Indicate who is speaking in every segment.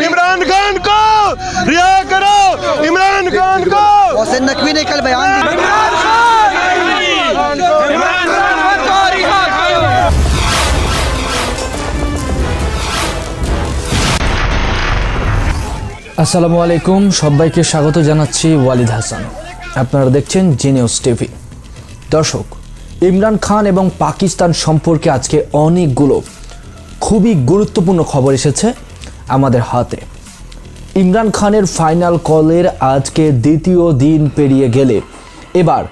Speaker 1: इमरान खान को रिहा करो इमरान खान को
Speaker 2: मोहसिन नकवी ने कल बयान दिया
Speaker 3: আসসালামু আলাইকুম সবাইকে স্বাগত জানাচ্ছি ওয়ালিদ হাসান আপনারা দেখছেন জি নিউজ টিভি দর্শক ইমরান খান এবং পাকিস্তান সম্পর্কে আজকে অনেকগুলো খুবই গুরুত্বপূর্ণ খবর এসেছে আমাদের হাতে। ইমরান খানের ফাইনাল কলের আজকে দ্বিতীয় দিন পেরিয়ে গেলে এবার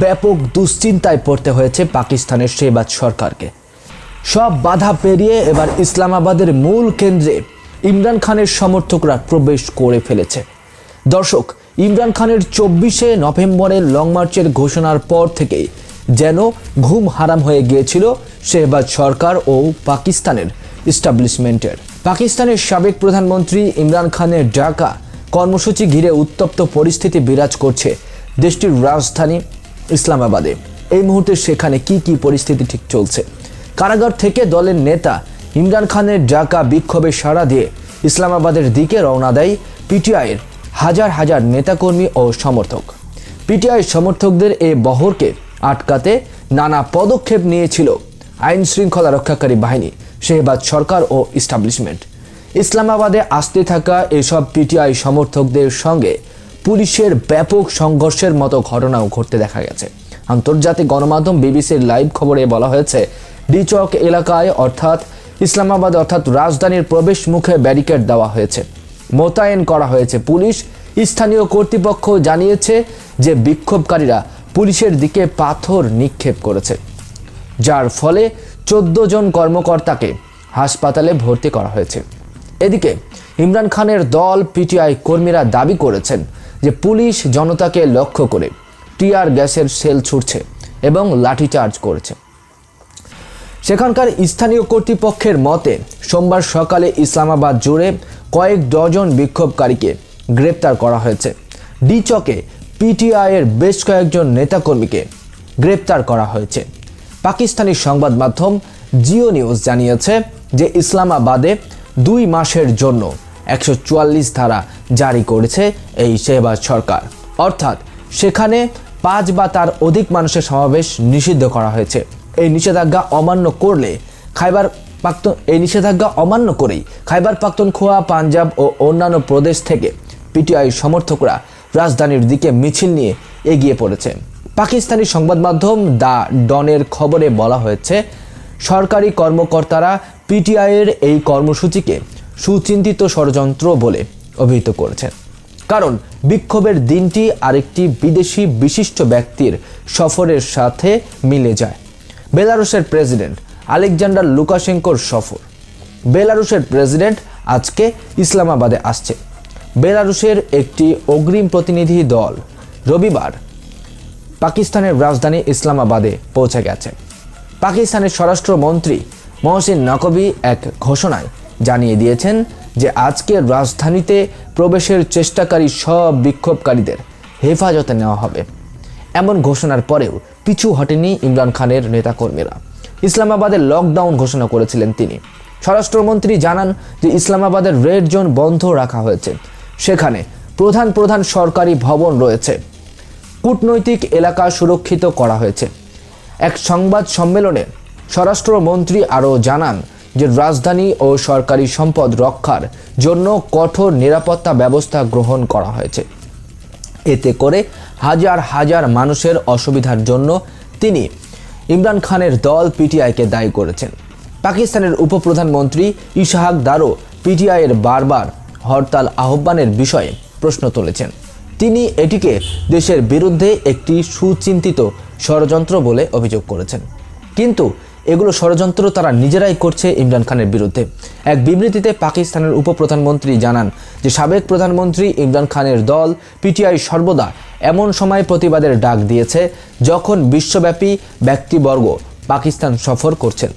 Speaker 3: ব্যাপক দুশ্চিন্তায় পড়তে হয়েছে পাকিস্তানের শেবাজ সরকারকে। সব বাধা পেরিয়ে এবার ইসলামাবাদের মূল কেন্দ্রে ইমরান খানের সমর্থকরা প্রবেশ করে ফেলেছে। দর্শক, ইমরান খানের চব্বিশে নভেম্বরের লং মার্চের ঘোষণার পর থেকেই যেন ঘুম হারাম হয়ে গিয়েছিল শেহবাজ সরকার ও পাকিস্তানের ইস্টাবলিশমেন্টের পাকিস্তানের সাবেক প্রধানমন্ত্রী ইমরান খানের ঢাকা কর্মসূচি ঘিরে উত্তপ্ত পরিস্থিতি বিরাজ করছে দেশটির রাজধানী ইসলামাবাদে। এই মুহূর্তে সেখানে কি কি পরিস্থিতি ঠিক চলছে? কারাগার থেকে দলের নেতা ইমরান খানের ডাকা বিক্ষোভে সাড়া দিয়ে ইসলামাবাদের দিকে রওনা দেয় পিটিআইয়ের হাজার হাজার নেতাকর্মী ও সমর্থক। পিটিআই সমর্থকদের এ বহরকে আটকাতে নানা পদক্ষেপ নিয়েছিল আইন শৃঙ্খলা রক্ষাকারী বাহিনী, শেহবাজ সরকার ও ইস্টাবলিশমেন্ট ইসলামাবাদে আসতে থাকা এসব পিটিআই সমর্থকদের সঙ্গে পুলিশের ব্যাপক সংঘর্ষের মতো ঘটনাও ঘটতে দেখা গেছে। আন্তর্জাতিক গণমাধ্যম বিবিসির লাইভ খবরে বলা হয়েছে, ডিচক এলাকায় অর্থাৎ ইসলামাবাদ অর্থাৎ রাজধানীর প্রবেশ মুখে ব্যারিকেড দেওয়া হয়েছে। মোতায়েন করা হয়েছে পুলিশ। স্থানীয় কর্তৃপক্ষ জানিয়েছে যে বিক্ষোভকারীরা পুলিশের দিকে পাথর নিক্ষেপ করেছে, যার ফলে চোদ্দ জন কর্মকর্তাকে হাসপাতালে ভর্তি করা হয়েছে। এদিকে ইমরান খানের দল পিটিআই কর্মীরা দাবি করেছেন যে পুলিশ জনতাকে লক্ষ্য করে টিয়ার গ্যাসের সেল ছুটছে এবং লাঠিচার্জ করেছে। সেখানকার স্থানীয় কর্তৃপক্ষের মতে, সোমবার সকালে ইসলামাবাদ জুড়ে কয়েক ডজন বিক্ষোভকারীকে গ্রেপ্তার করা হয়েছে। ডিচকে পিটিআইয়ের বেশ কয়েকজন নেতাকর্মীকে গ্রেপ্তার করা হয়েছে। পাকিস্তানি সংবাদ মাধ্যম জিও নিউজ জানিয়েছে যে ইসলামাবাদে দুই মাসের জন্য একশো চুয়াল্লিশ ধারা জারি করেছে এই শেহবাজ সরকার। অর্থাৎ সেখানে পাঁচ বা তার অধিক মানুষের সমাবেশ নিষিদ্ধ করা হয়েছে। এই নিষেধাজ্ঞা অমান্য করলে খাইবার পাক্তন এই নিষেধাজ্ঞা অমান্য করেই খাইবার পাক্তনখোয়া পাঞ্জাব ও অন্যান্য প্রদেশ থেকে পিটিআই সমর্থকরা রাজধানীর দিকে মিছিল নিয়ে এগিয়ে পড়েছে। পাকিস্তানি সংবাদ মাধ্যম দ্য ডনের খবরে বলা হয়েছে, সরকারি কর্মকর্তারা পিটিআইয়ের এই কর্মসূচিকে সুচিন্তিত ষড়যন্ত্র বলে অভিহিত করেছেন। কারণ বিক্ষোভের দিনটি আরেকটি বিদেশি বিশিষ্ট ব্যক্তির সফরের সাথে মিলে যায়। বেলারুশের প্রেসিডেন্ট আলেকজান্ডার লুকাশেঙ্কোর সফর। বেলারুশের প্রেসিডেন্ট আজকে ইসলামাবাদে আসছে। বেলারুশের একটি অগ্রিম প্রতিনিধি দল রবিবার পাকিস্তানের রাজধানী ইসলামাবাদে পৌঁছে গেছে। পাকিস্তানের স্বরাষ্ট্রমন্ত্রী মহসিন নকবি এক ঘোষণায় জানিয়ে দিয়েছেন যে আজকে রাজধানীতে প্রবেশের চেষ্টাকারী সব বিক্ষোভকারীদের হেফাজতে নেওয়া হবে। এমন ঘোষণার পরেও পিছু হটেনি ইমরান খানের নেতাকর্মীরা। ইসলামাবাদের লকডাউন ঘোষণা করেছিলেন তিনি। স্বরাষ্ট্রমন্ত্রী জানান যে ইসলামাবাদের রেড জোন বন্ধ রাখা হয়েছে। সেখানে প্রধান প্রধান সরকারি ভবন রয়েছে। কূটনৈতিক এলাকা সুরক্ষিত করা হয়েছে। এক সংবাদ সম্মেলনে স্বরাষ্ট্রমন্ত্রী আরও জানান যে রাজধানী ও সরকারি সম্পদ রক্ষার জন্য কঠোর নিরাপত্তা ব্যবস্থা গ্রহণ করা হয়েছে। এতে করে হাজার হাজার মানুষের অসুবিধার জন্য তিনি ইমরান খানের দল পিটিআইকে দায়ী করেছেন। পাকিস্তানের উপপ্রধানমন্ত্রী ইশাহাক দারো পিটিআইয়ের বারবার হরতাল আহ্বানের বিষয়ে প্রশ্ন তুলেছেন। তিনি এটিকে দেশের বিরুদ্ধে একটি সুচিন্তিত ষড়যন্ত্র বলে অভিযোগ করেছেন। কিন্তু এগুলো ষড়যন্ত্র তারা নিজেরাই করছে ইমরান খানের বিরুদ্ধে। এক বিবৃতিতে পাকিস্তানের উপপ্রধানমন্ত্রী জানান যে, সাবেক প্রধানমন্ত্রী ইমরান খানের দল পিটিআই সর্বদা এমন সময় প্রতিবাদের ডাক দিয়েছে যখন বিশ্বব্যাপী ব্যক্তিবর্গ পাকিস্তান সফর করছেন।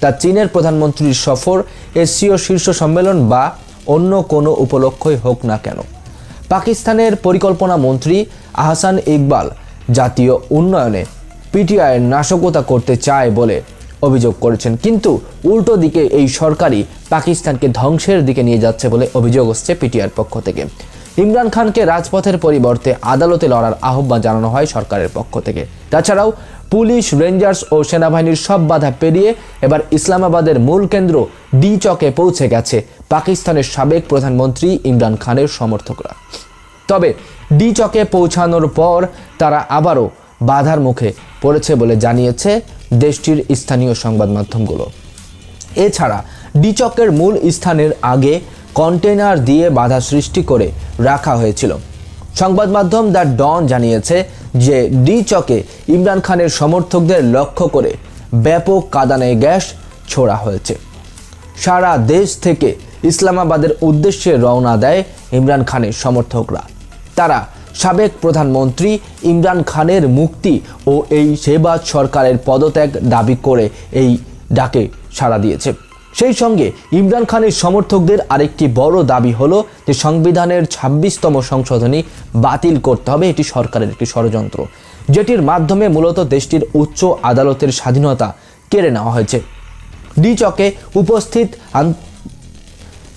Speaker 3: তা চীনের প্রধানমন্ত্রীর সফর এশীয় শীর্ষ সম্মেলন বা অন্য কোনো উপলক্ষই হোক না কেন। পাকিস্তানের পরিকল্পনা মন্ত্রী আহসান ইকবাল জাতীয় উন্নয়নে পিটিআইয়ের নাশকতা করতে চায় বলে অভিযোগ করেছেন। কিন্তু উল্টো দিকে এই সরকারই পাকিস্তানকে ধ্বংসের দিকে নিয়ে যাচ্ছে বলে অভিযোগ হচ্ছে পিটিআর পক্ষ থেকে। ইমরান খানকে রাজপথের পরিবর্তে আদালতে লড়ার আহ্বান জানানো হয় সরকারের পক্ষ থেকে। তাছাড়াও পুলিশ, রেঞ্জার্স ও সেনাবাহিনীর সব বাধা পেরিয়ে এবার ইসলামাবাদের মূল কেন্দ্র ডি চকে পৌঁছে গেছে পাকিস্তানের সাবেক প্রধানমন্ত্রী ইমরান খানের সমর্থকরা। তবে ডি চকে পৌঁছানোর পর তারা আবারও বাধার মুখে পড়েছে বলে জানিয়েছে দেশটির স্থানীয় সংবাদ মাধ্যমগুলো। এছাড়া ডিচকের মূল স্থানের আগে কন্টেনার দিয়ে বাধা সৃষ্টি করে রাখা হয়েছিল। সংবাদ মাধ্যম দ্য ডন জানিয়েছে যে ডি চকে ইমরান খানের সমর্থকদের লক্ষ্য করে ব্যাপক কাদানে গ্যাস ছোড়া হয়েছে। সারা দেশ থেকে ইসলামাবাদের উদ্দেশ্যে রওনা দেয় ইমরান খানের সমর্থকরা। তারা সাবেক প্রধানমন্ত্রী ইমরান খানের মুক্তি ও এই সেবা সরকারের পদত্যাগ দাবি করে এই ডাকে সাড়া দিয়েছে। সেই সঙ্গে ইমরান খানের সমর্থকদের আরেকটি বড় দাবি হলো যে সংবিধানের ছাব্বিশতম সংশোধনী বাতিল করতে হবে, এটি সরকারের একটি ষড়যন্ত্র। যেটির মাধ্যমে মূলত দেশটির উচ্চ আদালতের স্বাধীনতা কেড়ে নেওয়া হয়েছে। ডি চকে উপস্থিত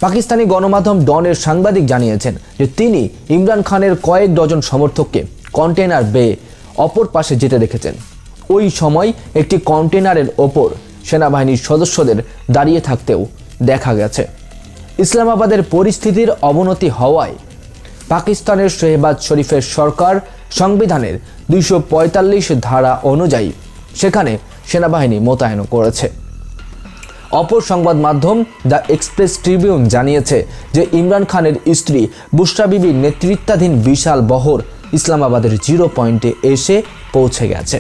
Speaker 3: পাকিস্তানি গণমাধ্যম ডনের সাংবাদিক জানিয়েছেন যে তিনি ইমরান খানের কয়েক ডজন সমর্থককে কন্টেনার বেয়ে অপর পাশে যেতে দেখেছেন। ওই সময় একটি কন্টেনারের ওপর সেনাবাহিনীর সদস্যদের দাঁড়িয়ে থাকতেও দেখা গেছে। ইসলামাবাদের পরিস্থিতির অবনতি হওয়ায় পাকিস্তানের শেহবাজ শরীফের সরকার সংবিধানের দুইশো পঁয়তাল্লিশ ধারা অনুযায়ী সেখানে সেনাবাহিনী মোতায়েন করেছে। অপর সংবাদ মাধ্যম দ্য এক্সপ্রেস ট্রিবিউন জানিয়েছে যে ইমরান খানের স্ত্রী বুশরা বিবির নেতৃত্বাধীন বিশাল বহর ইসলামাবাদের জিরো পয়েন্টে এসে পৌঁছে গেছে।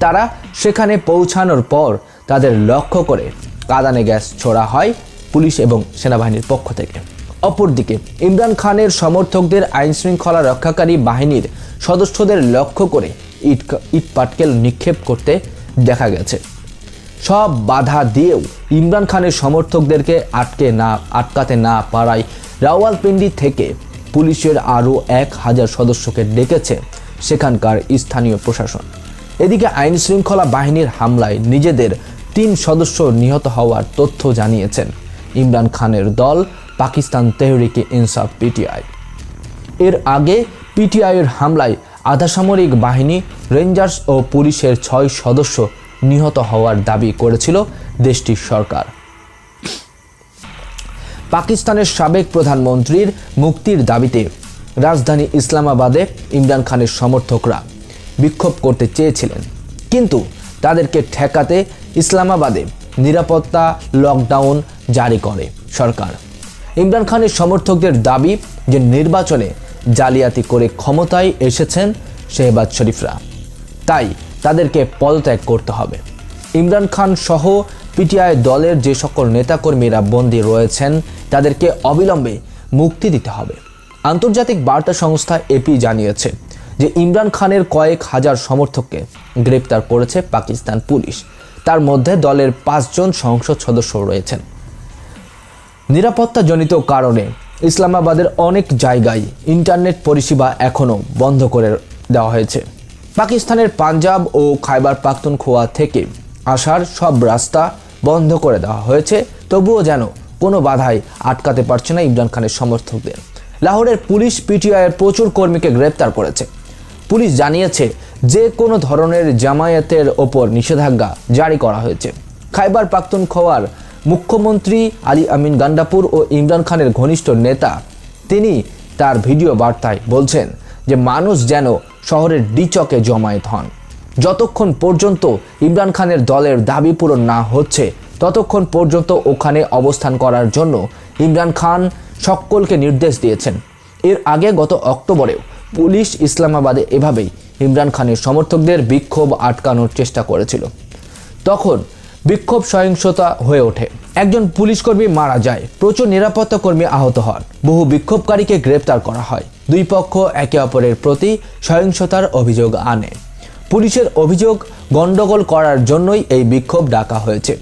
Speaker 3: তারা সেখানে পৌঁছানোর পর তাদের লক্ষ্য করে কাদানে গ্যাস ছোড়া হয় পুলিশ এবং সেনাবাহিনীর পক্ষ থেকে। অপরদিকে, ইমরান খানের সমর্থকদের আইন শৃঙ্খলা রক্ষাকারী বাহিনীর সদস্যদের লক্ষ্য করে ইট ইট পাটকেল নিক্ষেপ করতে দেখা গেছে। সব বাধা দিয়েও ইমরান খানের সমর্থকদেরকে আটকে না, আটকাতে না পারায় রাওয়ালপিন্ডি থেকে পুলিশের আরও এক হাজার সদস্যকে ডেকেছে সেখানকার স্থানীয় প্রশাসন। এদিকে আইন শৃঙ্খলা বাহিনীর হামলায় নিজেদের তিন সদস্য নিহত হওয়ার তথ্য জানিয়েছেন ইমরান খানের দল পাকিস্তান তেহরিকে ইনসাফ পিটিআই। এর আগে পিটিআইয়ের হামলায় আধাসামরিক বাহিনী, রেঞ্জার্স ও পুলিশের ছয় সদস্য নিহত হওয়ার দাবি করেছিল দেশটির সরকার। পাকিস্তানের সাবেক প্রধানমন্ত্রীর মুক্তির দাবিতে রাজধানী ইসলামাবাদে ইমরান খানের সমর্থকরা বিক্ষোভ করতে চেয়েছিলেন। কিন্তু তাদেরকে ঠেকাতে ইসলামাবাদে নিরাপত্তা লকডাউন জারি করে সরকার। ইমরান খানের সমর্থকদের দাবি যে নির্বাচনে জালিয়াতি করে ক্ষমতায় এসেছেন শেহবাজ শরীফরা। তাই তাদেরকে পদত্যাগ করতে হবে। ইমরান খান সহ পিটিআই দলের যে সকল নেতাকর্মীরা বন্দী রয়েছেন, তাদেরকে অবিলম্বে মুক্তি দিতে হবে। আন্তর্জাতিক বার্তা সংস্থা এপি জানিয়েছে যে, ইমরান খানের কয়েক হাজার সমর্থককে গ্রেপ্তার করেছে পাকিস্তান পুলিশ। তার মধ্যে দলের পাঁচজন সংসদ সদস্য রয়েছেন। নিরাপত্তাজনিত কারণে ইসলামাবাদের অনেক জায়গায় ইন্টারনেট পরিষেবা এখনও বন্ধ করে দেওয়া হয়েছে। পাকিস্তানের পাঞ্জাব ও খাইবার পাখতুনখোয়া থেকে আসার সব রাস্তা বন্ধ করে দেওয়া হয়েছে। তবুও যেন কোনো বাধাই আটকাতে পারছে না ইমরান খানের সমর্থকদের। লাহোরের পুলিশ পিটিআইয়ের প্রচুর কর্মীকে গ্রেপ্তার করেছে। পুলিশ জানিয়েছে যে কোনো ধরনের জামায়াতের ওপর নিষেধাজ্ঞা জারি করা হয়েছে। খাইবার পাখতুনখোয়ার মুখ্যমন্ত্রী আলী আমিন গান্ডাপুর ও ইমরান খানের ঘনিষ্ঠ নেতা, তিনি তার ভিডিও বার্তায় বলছেন যে মানুষ যেন শহরের ডিচকে জমায়েত হন। যতক্ষণ পর্যন্ত ইমরান খানের দলের দাবি পূরণ না হচ্ছে, ততক্ষণ পর্যন্ত ওখানে অবস্থান করার জন্য ইমরান খান সকলকে নির্দেশ দিয়েছেন। এর আগে গত অক্টোবরেও পুলিশ ইসলামাবাদে এভাবেই ইমরান খানের সমর্থকদের বিক্ষোভ আটকানোর চেষ্টা করেছিল। তখন বিক্ষোভ সহিংসতা হয়ে ওঠে। একজন পুলিশ কর্মী মারা যায়। প্রচুর নিরাপত্তা কর্মী আহত হন। বহু বিক্ষোভকারীকে গ্রেপ্তার করা হয়। দুই পক্ষ একে অপরের প্রতি সহিংসতার অভিযোগ আনে। পুলিশের অভিযোগ গণ্ডগোল করার জন্যই এই বিক্ষোভ ডাকা হয়েছে।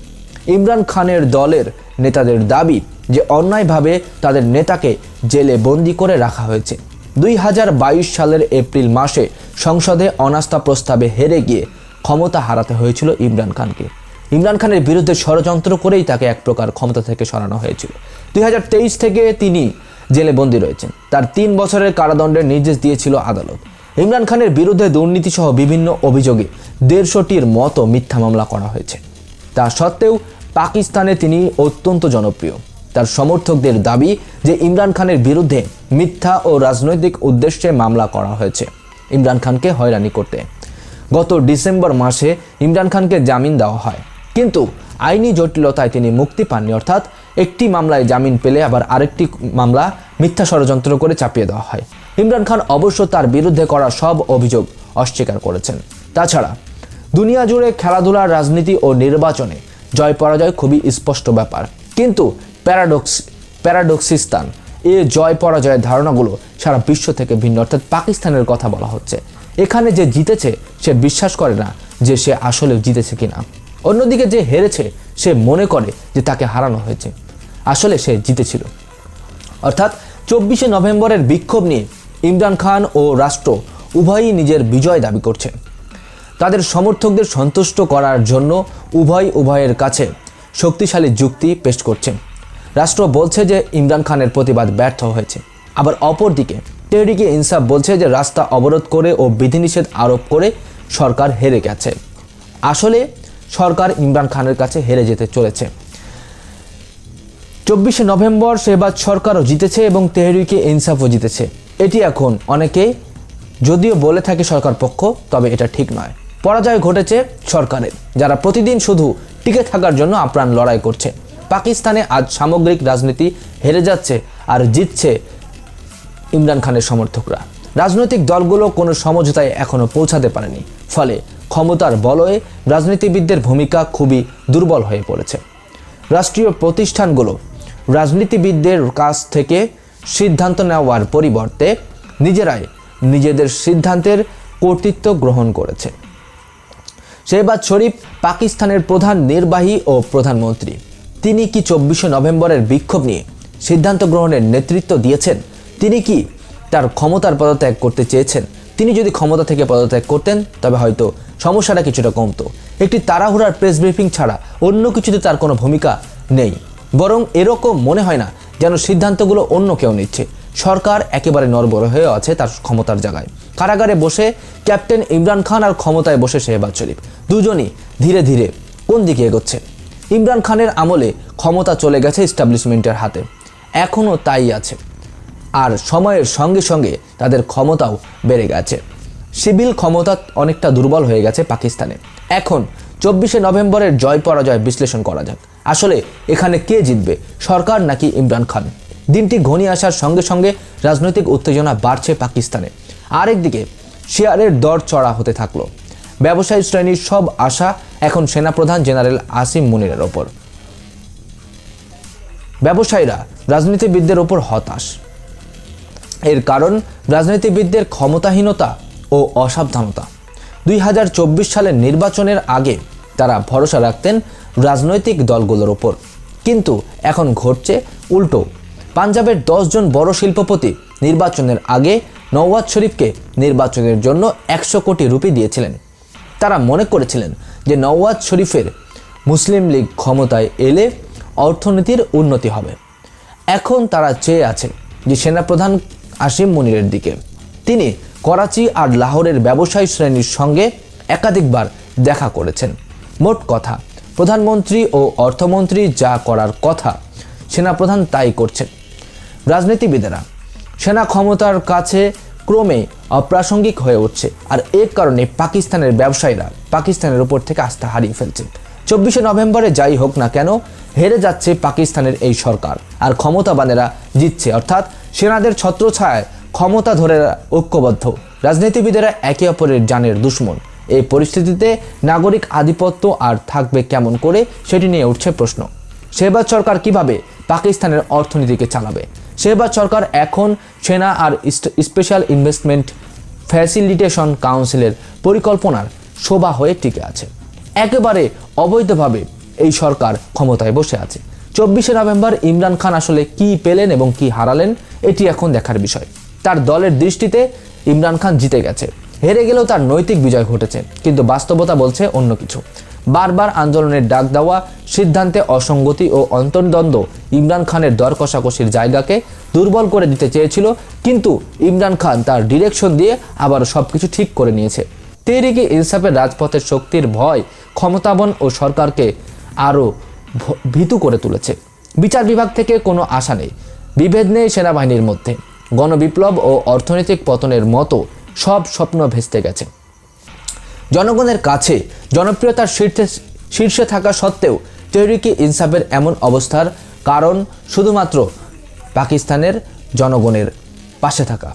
Speaker 3: ইমরান খানের দলের নেতাদের দাবি যে, অন্যায়ভাবে তাদের নেতাকে জেলে বন্দি করে রাখা হয়েছে। দুই হাজার বাইশ সালের এপ্রিল মাসে সংসদে অনাস্থা প্রস্তাবে হেরে গিয়ে ক্ষমতা হারাতে হয়েছিল ইমরান খানকে। ইমরান খানের বিরুদ্ধে ষড়যন্ত্র করেই তাকে এক প্রকার ক্ষমতা থেকে সরানো হয়েছিল। দুই হাজার তেইশ থেকে তিনি জেলে বন্দী রয়েছেন। তার তিন বছরের কারাদণ্ডের নির্দেশ দিয়েছিল আদালত। ইমরান খানের বিরুদ্ধে দুর্নীতি সহ বিভিন্ন অভিযোগে দেড়শোটির মতো মিথ্যা মামলা করা হয়েছে। তা সত্ত্বেও পাকিস্তানে তিনি অত্যন্ত জনপ্রিয়। তার সমর্থকদের দাবি যে ইমরান খানের বিরুদ্ধে মিথ্যা ও রাজনৈতিক উদ্দেশ্যে মামলা করা হয়েছে। ইমরান খানকে হয়রানি করতে। গত ডিসেম্বর মাসে ইমরান খানকে জামিন দেওয়া হয়। কিন্তু আইনি জটিলতায় তিনি মুক্তি পাননি, অর্থাৎ একটি মামলায় জামিন পেলে আবার আরেকটি মামলা মিথ্যা ষড়যন্ত্র করে চাপিয়ে দেওয়া হয়। ইমরান খান অবশ্য তার বিরুদ্ধে করা সব অভিযোগ অস্বীকার করেছেন। তাছাড়া, দুনিয়া জুড়ে খেলাধুলার রাজনীতি ও নির্বাচনে জয় পরাজয় খুবই স্পষ্ট ব্যাপার। কিন্তু প্যারাডক্স, প্যারাডক্সিস্তান, এ জয় পরাজয়ের ধারণাগুলো সারা বিশ্ব থেকে ভিন্ন। অর্থাৎ পাকিস্তানের কথা বলা হচ্ছে। এখানে যে জিতেছে, সে বিশ্বাস করে না যে সে আসলে জিতেছে কিনা। অন্যদিকে যে হেরেছে, সে মনে করে যে তাকে হারানো হয়েছে। আসলে সে জিতেছিল। অর্থাৎ চব্বিশে নভেম্বরের বিক্ষোভ নিয়ে ইমরান খান ও রাষ্ট্র উভয়ই নিজের বিজয় দাবি করছে। তাদের সমর্থকদের সন্তুষ্ট করার জন্য উভয় উভয়ের কাছে শক্তিশালী যুক্তি পেশ করছে। রাষ্ট্র বলছে যে ইমরান খানের প্রতিবাদ ব্যর্থ হয়েছে। আবার অপরদিকে তেহরিকে ইনসাফ বলছে যে রাস্তা অবরোধ করে ও বিধিনিষেধ আরোপ করে সরকার হেরে গেছে। আসলে, সরকার ইমরান খানের কাছে হেরে যেতে চলেছে। চব্বিশে নভেম্বর শেহবাজ সরকারও জিতেছে এবং তেহরিকে ইনসাফও জিতেছে। এটি এখন অনেকেই যদিও বলে থাকে সরকার পক্ষ, তবে এটা ঠিক নয়। পরাজয় ঘটেছে সরকারের, যারা প্রতিদিন শুধু টিকে থাকার জন্য আপ্রাণ লড়াই করছে। পাকিস্তানে আজ সামগ্রিক রাজনীতি হেরে যাচ্ছে আর জিতছে ইমরান খানের সমর্থকরা। রাজনৈতিক দলগুলো কোনো সমঝোতায় এখনও পৌঁছাতে পারেনি। ফলে ক্ষমতার বলয়ে রাজনীতিবিদদের ভূমিকা খুবই দুর্বল হয়ে পড়েছে। রাষ্ট্রীয় প্রতিষ্ঠানগুলো রাজনীতিবিদদের কাছ থেকে সিদ্ধান্ত নেওয়ার পরিবর্তে নিজেরাই নিজেদের সিদ্ধান্তের কর্তৃত্ব গ্রহণ করেছে। শেহবাজ শরীফ পাকিস্তানের প্রধান নির্বাহী ও প্রধানমন্ত্রী। তিনি কি চব্বিশে নভেম্বরের বিক্ষোভ নিয়ে সিদ্ধান্ত গ্রহণের নেতৃত্ব দিয়েছেন? তিনি কি তার ক্ষমতার পদত্যাগ করতে চেয়েছেন? তিনি যদি ক্ষমতা থেকে পদত্যাগ করতেন, তবে হয়তো সমস্যাটা কিছুটা কমতো। একটি তাড়াহুড়ার প্রেস ব্রিফিং ছাড়া অন্য কিছুতে তার কোনো ভূমিকা নেই। বরং এরকম মনে হয় না যেন সিদ্ধান্তগুলো অন্য কেউ নিচ্ছে। সরকার একেবারে নরবর হয়ে আছে তার ক্ষমতার জায়গায়। কারাগারে বসে ক্যাপ্টেন ইমরান খান আর ক্ষমতায় বসে শেহবাজ শরীফ। দুজনই ধীরে ধীরে কোন দিকে এগোচ্ছে? ইমরান খানের আমলে ক্ষমতা চলে গেছে এস্টাবলিশমেন্টের হাতে। এখনও তাই আছে। আর সময়ের সঙ্গে সঙ্গে তাদের ক্ষমতাও বেড়ে গেছে। সিভিল ক্ষমতা অনেকটা দুর্বল হয়ে গেছে পাকিস্তানে। এখন চব্বিশে নভেম্বরের জয় পরাজয় বিশ্লেষণ করা যাক। আসলে এখানে কে জিতবে, সরকার নাকি ইমরান খান? দিনটি ঘনিয়ে আসার সঙ্গে সঙ্গে রাজনৈতিক উত্তেজনা বাড়ছে পাকিস্তানে। আরেকদিকে, শেয়ারের দর চড়া হতে থাকল। ব্যবসায়ী শ্রেণির সব আশা এখন সেনাপ্রধান জেনারেল আসিম মুনিরের ওপর। ব্যবসায়ীরা রাজনীতিবিদদের ওপর হতাশ। এর কারণ, রাজনীতিবিদদের ক্ষমতাহীনতা ও অসাবধানতা। দুই হাজার চব্বিশ সালের নির্বাচনের আগে তারা ভরসা রাখতেন রাজনৈতিক দলগুলোর ওপর। কিন্তু এখন ঘটছে উল্টো। পাঞ্জাবের দশজন বড় শিল্পপতি নির্বাচনের আগে নওয়াজ শরীফকে নির্বাচনের জন্য একশো কোটি রুপি দিয়েছিলেন। তারা মনে করেছিলেন যে নওয়াজ শরীফের মুসলিম লীগ ক্ষমতায় এলে অর্থনীতির উন্নতি হবে। এখন তারা চেয়ে আছে যে সেনাপ্রধান আসিম মুনিরের দিকে। তিনি করাচি আর লাহোরের ব্যবসায়ী শ্রেণির সঙ্গে একাধিকবার দেখা করেছেন। মোট কথা, প্রধানমন্ত্রী ও অর্থমন্ত্রী যা করার কথা সেনাপ্রধান তাই করছেন। রাজনীতিবিদেরা। সেনা ক্ষমতার কাছে ক্রমে অপ্রাসঙ্গিক হয়ে উঠছে। আর এর কারণে পাকিস্তানের ব্যবসায়ীরা পাকিস্তানের উপর থেকে আস্থা হারিয়ে ফেলছে। চব্বিশে নভেম্বরে যাই হোক না কেন, হেরে যাচ্ছে পাকিস্তানের এই সরকার। আর ক্ষমতাবানেরা জিতছে। অর্থাৎ সেনাদের ছত্রছায়ায় ক্ষমতা ধরে ঐক্যবদ্ধ। রাজনীতিবিদেরা একে অপরের জানের দুশ্মন। এই পরিস্থিতিতে নাগরিক আধিপত্য আর থাকবে কেমন করে, সেটি নিয়ে উঠছে প্রশ্ন। শেহবাজ সরকার কীভাবে পাকিস্তানের অর্থনীতিকে চালাবে। শেহবাজ সরকার এখন সেনা আর স্পেশাল ইনভেস্টমেন্ট ফ্যাসিলিটেশন কাউন্সিলের পরিকল্পনার শোভা হয়ে টিকে আছে। একেবারে অবৈধভাবে এই সরকার ক্ষমতায় বসে আছে। চব্বিশে নভেম্বর ইমরান খান আসলে কি পেলেন এবং কি হারালেন, এটি এখন দেখার বিষয়। তার দলের দৃষ্টিতে ইমরান খান জিতে গেছে। হেরে গেলেও তার নৈতিক বিজয় ঘটেছে, কিন্তু বাস্তবতা বলছে অন্য কিছু। বারবার আন্দোলনের ডাক দেওয়া, সিদ্ধান্তে অসঙ্গতি ও অন্তর্দ্বন্দ্ব ইমরান খানের দর কষাকষির জায়গাকে দুর্বল করে দিতে চেয়েছিল, কিন্তু ইমরান খান তার ডিরেকশন দিয়ে আবার সবকিছু ঠিক করে নিয়েছে। তেহরিকে ইনসাফের রাজপথের শক্তির ভয় ক্ষমতাবন ও সরকারকে আরও ভীতু করে তুলেছে। বিচার বিভাগ থেকে কোনো আশা নেই। বিভেদ নেই সেনাবাহিনীর মধ্যে। গণবিপ্লব ও অর্থনৈতিক পতনের মতো সব স্বপ্ন ভেস্তে গেছে। জনগণের কাছে জনপ্রিয়তার শীর্ষে শীর্ষে থাকা সত্ত্বেও তেহরিকে ইনসাফের এমন অবস্থার কারণ শুধুমাত্র পাকিস্তানের জনগণের পাশে থাকা।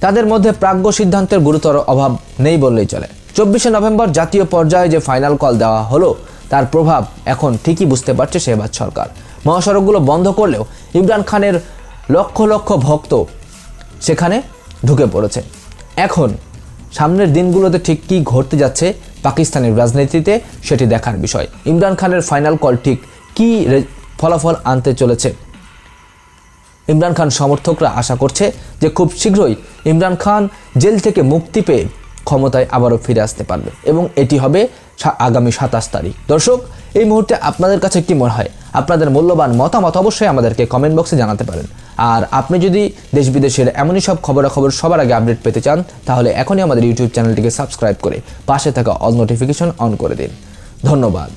Speaker 3: তাদের মধ্যে প্রাজ্ঞ সিদ্ধান্তের গুরুতর অভাব নেই বললেই চলে। চব্বিশে নভেম্বর জাতীয় পর্যায়ে যে ফাইনাল কল দেওয়া হলো, তার প্রভাব এখন ঠিকই বুঝতে পারছে শেহবাজ সরকার। মহাসড়কগুলো বন্ধ করলেও ইমরান খানের লক্ষ লক্ষ ভক্ত সেখানে ঢুকে পড়েছে। এখন, সামনের দিনগুলোতে ঠিক কী ঘটতে যাচ্ছে পাকিস্তানের রাজনীতিতে সেটি দেখার বিষয়। ইমরান খানের ফাইনাল কল ঠিক কী ফলাফল আনতে চলেছে? ইমরান খান সমর্থকরা আশা করছে যে খুব শীঘ্রই ইমরান খান জেল থেকে মুক্তি পেয়ে ক্ষমতায় আবারও ফিরে আসতে পারবে এবং এটি হবে আগামী সাতাশ তারিখ। দর্শক, এই মুহূর্তে আপনাদের কাছে কি মনে হয়? আপনাদের মূল্যবান মতামত অবশ্যই আমাদেরকে কমেন্ট বক্সে জানাতে পারেন। আর আপনি যদি দেশ বিদেশের এমনই সব খবরাখবর সবার আগে আপডেট পেতে চান, তাহলে এখনই আমাদের ইউটিউব চ্যানেলটিকে সাবস্ক্রাইব করে পাশে থাকা অল নোটিফিকেশন অন করে দিন। ধন্যবাদ।